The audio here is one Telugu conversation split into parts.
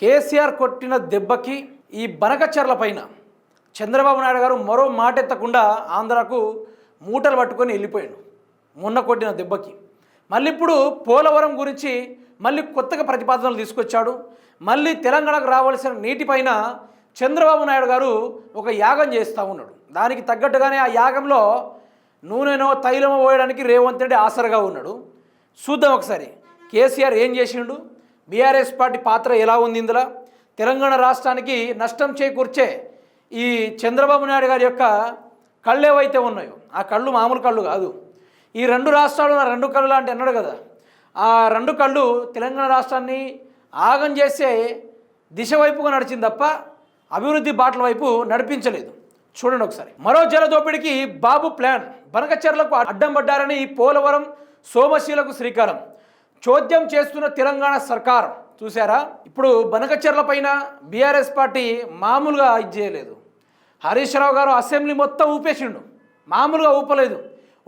కేసీఆర్ కొట్టిన దెబ్బకి ఈ బనకచర్ల పైన చంద్రబాబు నాయుడు గారు మరో మాట ఎత్తకుండా ఆంధ్రాకు మూటలు పట్టుకొని వెళ్ళిపోయాడు. మొన్న కొట్టిన దెబ్బకి. మళ్ళీ ఇప్పుడు పోలవరం గురించి మళ్ళీ కొత్తగా ప్రతిపాదనలు తీసుకొచ్చాడు. మళ్ళీ తెలంగాణకు రావాల్సిన నీటిపైన చంద్రబాబు నాయుడు గారు ఒక యాగం చేస్తూ ఉన్నాడు. దానికి తగ్గట్టుగానే ఆ యాగంలో నూనెనో తైలమో పోయడానికి రేవంత్ రెడ్డి ఆసరగా ఉన్నాడు. చూద్దాం ఒకసారి. కేసీఆర్ ఏం చేసిండు? బీఆర్ఎస్ పార్టీ పాత్ర ఎలా ఉంది ఇందులో? తెలంగాణ రాష్ట్రానికి నష్టం చేకూర్చే ఈ చంద్రబాబు నాయుడు గారి యొక్క కళ్ళు ఏవైతే ఉన్నాయో ఆ కళ్ళు మామూలు కళ్ళు కాదు. ఈ రెండు రాష్ట్రాలు నా రెండు కళ్ళు లాంటి అన్నాడు కదా. ఆ రెండు కళ్ళు తెలంగాణ రాష్ట్రాన్ని ఆగం చేసే దిశ వైపుగా నడిచింది తప్ప అభివృద్ధి బాటల వైపు నడిపించలేదు. చూడండి ఒకసారి. మరో జలదోపిడికి బాబు ప్లాన్. బనకచెర్లకు అడ్డం పడ్డారని పోలవరం సోమశీలకు శ్రీకారం. చోద్యం చేస్తున్న తెలంగాణ సర్కార్. చూసారా ఇప్పుడు బనకచెర్ల పైన బీఆర్ఎస్ పార్టీ మామూలుగా ఇది చేయలేదు. హరీష్ రావు గారు అసెంబ్లీ మొత్తం ఊపేసిండు. మామూలుగా ఊపలేదు.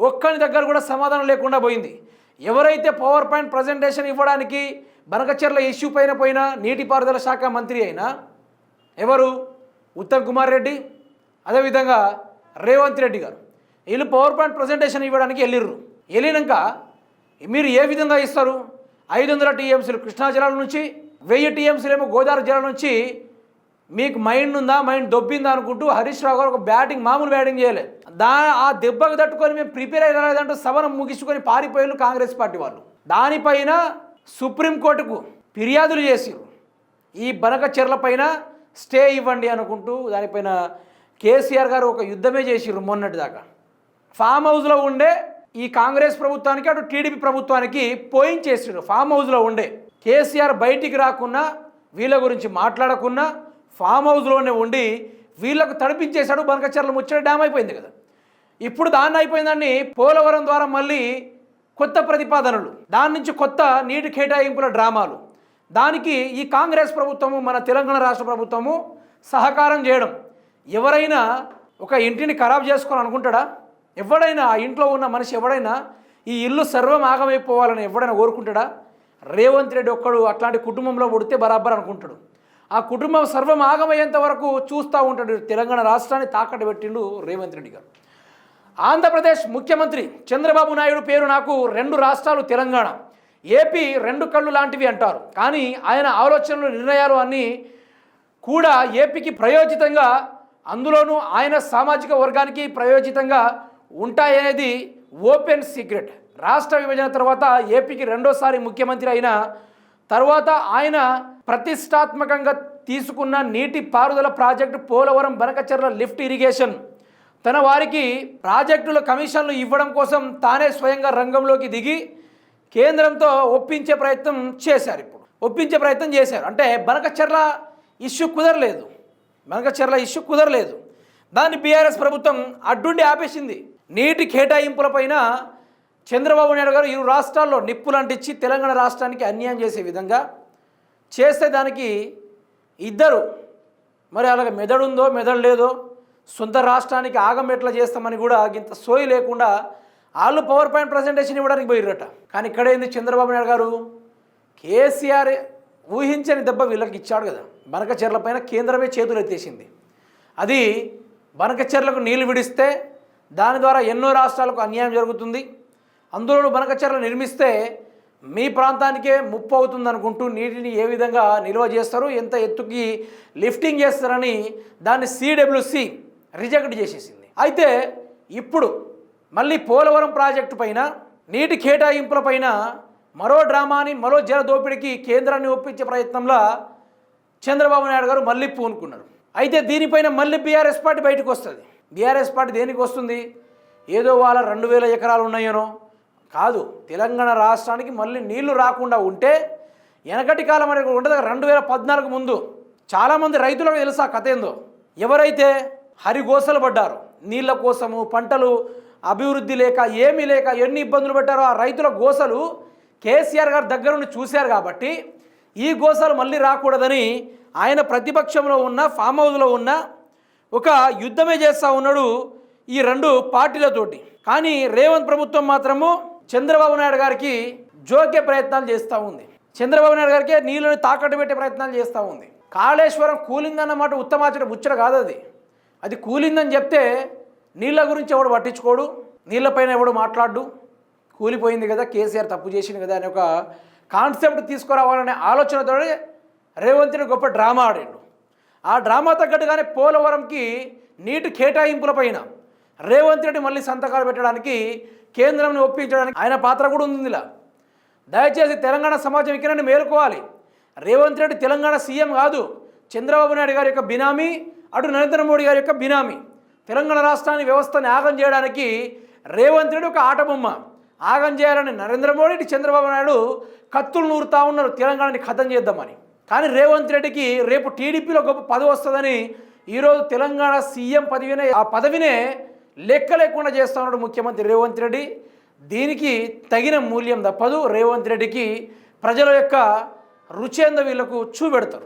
ఒక్కని దగ్గర కూడా సమాధానం లేకుండా పోయింది. ఎవరైతే పవర్ పాయింట్ ప్రజెంటేషన్ ఇవ్వడానికి బనకచెర్ల ఇష్యూ పైన పోయిన నీటిపారుదల శాఖ మంత్రి అయినా ఎవరు? ఉత్తమ్ కుమార్ రెడ్డి అదేవిధంగా రేవంత్ రెడ్డి గారు. వీళ్ళు పవర్ పాయింట్ ప్రజెంటేషన్ ఇవ్వడానికి వెళ్ళిర్రు. వెళ్ళినాక మీరు ఏ విధంగా ఇస్తారు? ఐదు వందల టీఎంసీలు కృష్ణా జిల్లాల నుంచి వెయ్యి టీఎంసీలు ఏమో గోదావరి జిల్లా నుంచి మీకు మైండ్ ఉందా? మైండ్ దొబ్బిందా అనుకుంటూ హరీష్ రావు గారు ఒక బ్యాటింగ్ మామూలు బ్యాటింగ్ చేయలేదు దా ఆ దెబ్బకు తట్టుకొని మేము ప్రిపేర్ అయ్యలేదంటూ సభను ముగించుకొని పారిపోయారు కాంగ్రెస్ పార్టీ వాళ్ళు. దానిపైన సుప్రీంకోర్టుకు ఫిర్యాదులు చేసిరు ఈ బనక చెర్ల పైన స్టే ఇవ్వండి అనుకుంటూ దానిపైన కేసీఆర్ గారు ఒక యుద్ధమే చేసిర్రు మొన్నటి దాకా ఫామ్ హౌస్లో ఉండే ఈ కాంగ్రెస్ ప్రభుత్వానికి అటు టీడీపీ ప్రభుత్వానికి పోయించేసిండ్రు ఫామ్ హౌస్లో ఉండే. కేసీఆర్ బయటికి రాకున్నా వీళ్ళ గురించి మాట్లాడకున్నా ఫామ్ హౌస్లోనే ఉండి వీళ్ళకు తడిపించేశాడు బనకచర్ల ముచ్చట డ్యామ్ అయిపోయింది కదా. ఇప్పుడు దాన్ని అయిపోయిందని పోలవరం ద్వారా మళ్ళీ కొత్త ప్రతిపాదనలు. దాని నుంచి కొత్త నీటి కేటాయింపుల డ్రామాలు. దానికి ఈ కాంగ్రెస్ ప్రభుత్వము మన తెలంగాణ రాష్ట్ర ప్రభుత్వము సహకారం చేయడం. ఎవరైనా ఒక ఇంటిని ఖరాబ్ చేసుకోవాలనుకుంటాడా? ఎవడైనా ఆ ఇంట్లో ఉన్న మనిషి ఎవడైనా ఈ ఇల్లు సర్వం ఆగమైపోవాలని ఎవడైనా కోరుకుంటాడా? రేవంత్ రెడ్డి ఒక్కడు అట్లాంటి కుటుంబంలో పుడితే బరాబర్ అనుకుంటాడు. ఆ కుటుంబం సర్వం ఆగమయ్యేంత వరకు చూస్తూ ఉంటాడు. తెలంగాణ రాష్ట్రాన్ని తాకట్టు పెట్టిండు రేవంత్ రెడ్డి గారు. ఆంధ్రప్రదేశ్ ముఖ్యమంత్రి చంద్రబాబు నాయుడు పేరు నాకు రెండు రాష్ట్రాలు తెలంగాణ. ఏపీ రెండు కళ్ళు లాంటివి అంటారు. కానీ ఆయన ఆలోచనలు నిర్ణయాలు అన్నీ కూడా ఏపీకి ప్రయోజితంగా అందులోనూ ఆయన సామాజిక వర్గానికి ప్రయోజితంగా ఉంటాయనేది ఓపెన్ సీక్రెట్. రాష్ట్ర విభజన తర్వాత ఏపీకి రెండోసారి ముఖ్యమంత్రి అయిన తర్వాత ఆయన ప్రతిష్టాత్మకంగా తీసుకున్న నీటి పారుదల project Polavaram Banakacherla lift irrigation. తన వారికి ప్రాజెక్టుల కమిషన్లు ఇవ్వడం కోసం తానే స్వయంగా రంగంలోకి దిగి కేంద్రంతో ఒప్పించే ప్రయత్నం చేశారు ఇప్పుడు. ఒప్పించే ప్రయత్నం చేశారు. అంటే బనకచెర్ల ఇష్యూ కుదరలేదు. బనకచెర్ల ఇష్యూ కుదరలేదు. దాన్ని బీఆర్ఎస్ ప్రభుత్వం అడ్డుండి ఆపేసింది. నీటి కేటాయింపులపైన చంద్రబాబు నాయుడు గారు ఇరు రాష్ట్రాల్లో నిప్పులు అంటించి తెలంగాణ రాష్ట్రానికి అన్యాయం చేసే విధంగా చేస్తే దానికి ఇద్దరు మరి అలాగ మెదడు ఉందో మెదడు లేదో సొంత రాష్ట్రానికి ఆగం ఎట్లా చేస్తామని కూడా ఇంత సోయి లేకుండా వాళ్ళు పవర్ పాయింట్ ప్రజెంటేషన్ ఇవ్వడానికి పోయిర్రట. కానీ ఇక్కడ ఏంది చంద్రబాబు నాయుడు గారు? కేసీఆర్ ఊహించని దెబ్బ వీళ్ళకి ఇచ్చాడు కదా. బనకచెర్ల పైన కేంద్రమే చేతులు ఎత్తేసింది అది బనకచెర్లకు నీళ్ళు విడిస్తే దాని ద్వారా ఎన్నో రాష్ట్రాలకు అన్యాయం జరుగుతుంది. అందులోనూ బనకచెర్లు నిర్మిస్తే మీ ప్రాంతానికే ముప్పు అవుతుంది అనుకుంటూ నీటిని ఏ విధంగా నిల్వ చేస్తారు ఎంత ఎత్తుకి లిఫ్టింగ్ చేస్తారని దాన్ని సిడబ్ల్యూసి రిజెక్ట్ చేసేసింది. అయితే ఇప్పుడు మళ్ళీ పోలవరం ప్రాజెక్టు పైన నీటి కేటాయింపుల పైన మరో డ్రామాని మరో జల దోపిడికి కేంద్రాన్ని ఒప్పించే ప్రయత్నంలో చంద్రబాబు నాయుడు గారు మళ్ళీ పూనుకున్నారు. అయితే దీనిపైన మళ్ళీ బీఆర్ఎస్ పార్టీ బయటకు వస్తుంది. బీఆర్ఎస్ పార్టీ దేనికి వస్తుంది? ఏదో వాళ్ళ రెండు వేల ఎకరాలు ఉన్నాయనో. కాదు తెలంగాణ రాష్ట్రానికి మళ్ళీ నీళ్ళు రాకుండా ఉంటే వెనకటి కాలం అనేది ఉంటుంది రెండు వేల పద్నాలుగు ముందు. చాలామంది రైతులకు తెలుసా కథ ఏందో? ఎవరైతే హరిగోసలు పడ్డారు నీళ్ళ కోసము పంటలు అభివృద్ధి లేక ఏమీ లేక ఎన్ని ఇబ్బందులు పెట్టారో ఆ రైతుల గోసలు కేసీఆర్ గారి దగ్గరుండి చూశారు కాబట్టి ఈ గోసాలు మళ్ళీ రాకూడదని ఆయన ప్రతిపక్షంలో ఉన్న ఫామ్ హౌస్లో ఉన్న ఒక యుద్ధమే చేస్తూ ఉన్నాడు ఈ రెండు పార్టీలతోటి. కానీ రేవంత్ ప్రభుత్వం మాత్రము చంద్రబాబు నాయుడు గారికి జోకే ప్రయత్నాలు చేస్తూ ఉంది. చంద్రబాబు నాయుడు గారికి నీళ్ళని తాకట్టు పెట్టే ప్రయత్నాలు చేస్తూ ఉంది. కాళేశ్వరం కూలిందన్నమాట ఉత్తమాచట ముచ్చట కాదు అది. అది కూలిందని చెప్తే నీళ్ళ గురించి ఎవడు పట్టించుకోడు నీళ్ళపైన ఎవడు మాట్లాడు? కూలిపోయింది కదా కేసీఆర్ తప్పు చేసింది కదా అని ఒక కాన్సెప్ట్ తీసుకురావాలనే ఆలోచనతో రేవంత్ గొప్ప డ్రామా ఆడిండు. ఆ డ్రామా తగ్గట్టుగానే పోలవరంకి నీటి కేటాయింపుల పైన రేవంత్ రెడ్డి మళ్ళీ సంతకాలు పెట్టడానికి కేంద్రంని ఒప్పించడానికి ఆయన పాత్ర కూడా ఉంది ఇలా దయచేసి తెలంగాణ సమాజం ఇక్కడ మేలుకోవాలి. రేవంత్ రెడ్డి తెలంగాణ సీఎం కాదు చంద్రబాబు నాయుడు గారి యొక్క బినామీ అటు నరేంద్ర మోడీ గారి యొక్క బినామీ. తెలంగాణ రాష్ట్రాన్ని వ్యవస్థని ఆగం చేయడానికి రేవంత్ రెడ్డి ఒక ఆటబొమ్మ. ఆగం చేయాలని నరేంద్ర మోడీ చంద్రబాబు నాయుడు కత్తులు నూరుతా ఉన్నారు తెలంగాణని ఖతం చేద్దామని. కానీ రేవంత్ రెడ్డికి రేపు టీడీపీలో గొప్ప పదవి వస్తుందని ఈరోజు తెలంగాణ సీఎం పదవినే ఆ పదవినే లెక్క లేకుండా చేస్తున్నాడు ముఖ్యమంత్రి రేవంత్ రెడ్డి. దీనికి తగిన మూల్యం తప్పదు. రేవంత్ రెడ్డికి ప్రజల యొక్క రుచేంద వీళ్ళకు చూపెడతారు.